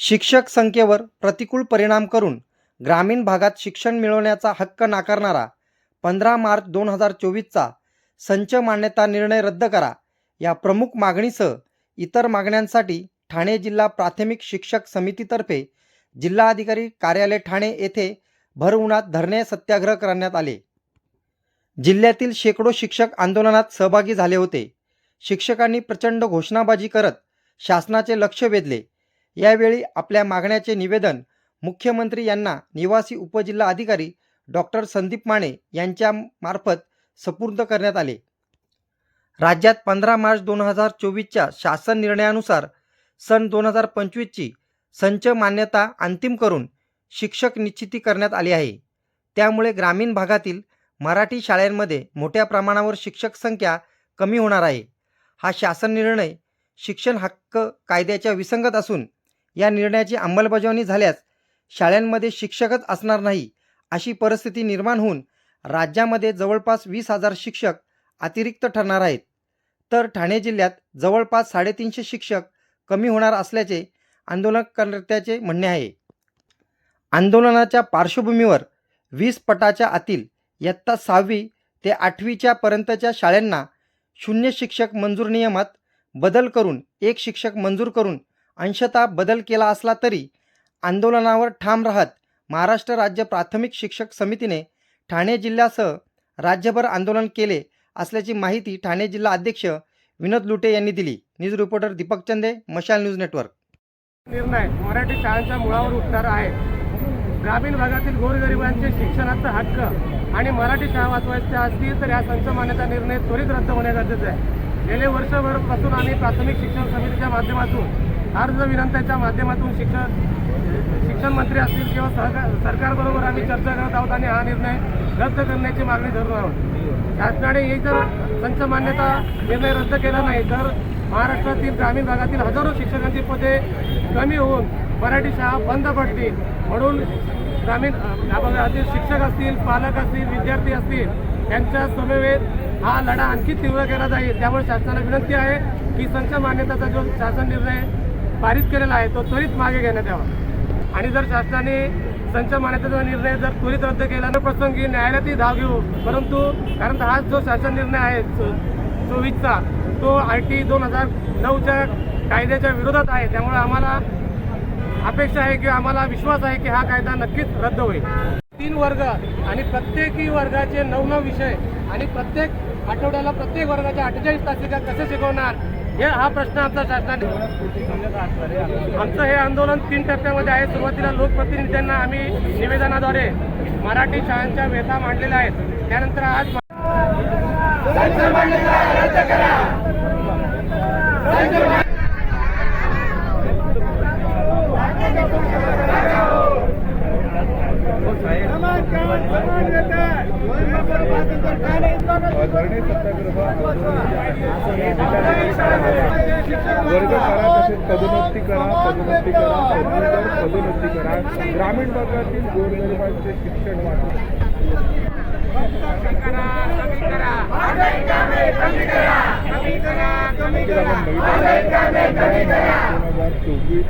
शिक्षक संख्येवर प्रतिकूल परिणाम करून ग्रामीण भागात शिक्षण मिळवण्याचा हक्क नाकारणारा पंधरा मार्च दोन हजार चोवीसचा संच मान्यता निर्णय रद्द करा. या प्रमुख मागणीसह इतर मागण्यांसाठी ठाणे जिल्हा प्राथमिक शिक्षक समितीतर्फे जिल्हाधिकारी कार्यालय ठाणे येथे भर उन्हात धरणे सत्याग्रह करण्यात आले. जिल्ह्यातील शेकडो शिक्षक आंदोलनात सहभागी झाले होते. शिक्षकांनी प्रचंड घोषणाबाजी करत शासनाचे लक्ष वेधले. यावेळी आपल्या मागण्याचे निवेदन मुख्यमंत्री यांना निवासी उपजिल्हा अधिकारी डॉक्टर संदीप माने यांच्यामार्फत सपूर्द करण्यात आले. राज्यात पंधरा मार्च दोन हजार चोवीसच्या शासन निर्णयानुसार सन दोन हजार पंचवीसची संच मान्यता अंतिम करून शिक्षक निश्चिती करण्यात आली आहे. त्यामुळे ग्रामीण भागातील मराठी शाळांमध्ये मोठ्या प्रमाणावर शिक्षक संख्या कमी होणार आहे. हा शासन निर्णय शिक्षण हक्क कायद्याच्या विसंगत असून या निर्णयाची अंमलबजावणी झाल्यास शाळांमध्ये शिक्षकच असणार नाही अशी परिस्थिती निर्माण होऊन राज्यामध्ये जवळपास वीस हजार शिक्षक अतिरिक्त ठरणार आहेत. तर ठाणे जिल्ह्यात जवळपास साडेतीनशे शिक्षक कमी होणार असल्याचे आंदोलनकर्त्याचे म्हणणे आहे. आंदोलनाच्या पार्श्वभूमीवर वीस पटाच्या आतील इयत्ता सहावी ते आठवीच्या पर्यंतच्या शाळांना शून्य शिक्षक मंजूर नियमात बदल करून एक शिक्षक मंजूर करून अंशतः बदल केला असला तरी आंदोलनावर ठाम राहत महाराष्ट्र राज्य प्राथमिक शिक्षक समितीने ठाणे जिल्ह्यासह राज्यभर आंदोलन केले असल्याची माहिती ठाणे जिल्हा अध्यक्ष विनोद लुटे यांनी दिली. न्यूज रिपोर्टर दीपक चंदे मशाल न्यूज नेटवर्क. निर्णय मराठी शाळांच्या मुळावर उठणार आहे. ग्रामीण भागातील गोरगरिबांचे शिक्षणाचा हक्क आणि मराठी शाळा वाचवायच्या असतील तर या संच निर्णय त्वरित रद्द होणे गरजेचं आहे. गेले वर्षभरपासून आम्ही प्राथमिक शिक्षण समितीच्या माध्यमातून अर्ज विनंत्याच्या माध्यमातून शिक्षण शिक्षण मंत्री असतील किंवा सहकार सरकारबरोबर आम्ही चर्चा करत आहोत आणि हा निर्णय रद्द करण्याची मागणी धरून आहोत. शासनाने ही जर संच मान्यता निर्णय रद्द केला नाही तर महाराष्ट्रातील ग्रामीण भागातील हजारो शिक्षकांची पदे कमी होऊन मराठी शाळा बंद पडतील. म्हणून ग्रामीण या भागातील शिक्षक असतील पालक असतील विद्यार्थी असतील यांच्या समवेत हा लढा आणखी तीव्र केला जाईल. त्यामुळे शासनाला विनंती आहे की संच मान्यताचा जो शासन निर्णय पारित केलेला आहे तो त्वरित मागे घेण्यात यावा. आणि जर शासनाने संच मान्यतेचा निर्णय जर त्वरित रद्द केला तर प्रसंगी न्यायालयातही धाव घेऊ. परंतु कारण हा जो शासन निर्णय आहे चो- चोवीसचा तो आय टी दोन हजार नऊच्या कायद्याच्या विरोधात आहे. त्यामुळे आम्हाला अपेक्षा आहे किंवा आम्हाला विश्वास आहे की हा कायदा नक्कीच रद्द होईल. तीन वर्ग आणि प्रत्येकी वर्गाचे नऊ नऊ विषय आणि प्रत्येक आठवड्याला प्रत्येक वर्गाच्या अठ्ठेचाळीस तासिका कसे शिकवणार हे हा प्रश्न आमचा शासनाने आमचं हे आंदोलन तीन टप्प्यामध्ये आहे. सुरुवातीला लोकप्रतिनिधींना आम्ही निवेदनाद्वारे मराठी शाळांच्या व्यथा मांडलेल्या आहेत. त्यानंतर आज धरणे सत्याग्रह वर्ग करा तसेच पदोन्नती करा पदोन्नती करा पदवीधर पदोन्नती करा ग्रामीण भागातील गोरगरिबांचे शिक्षण वाढवा दोन हजार चोवीस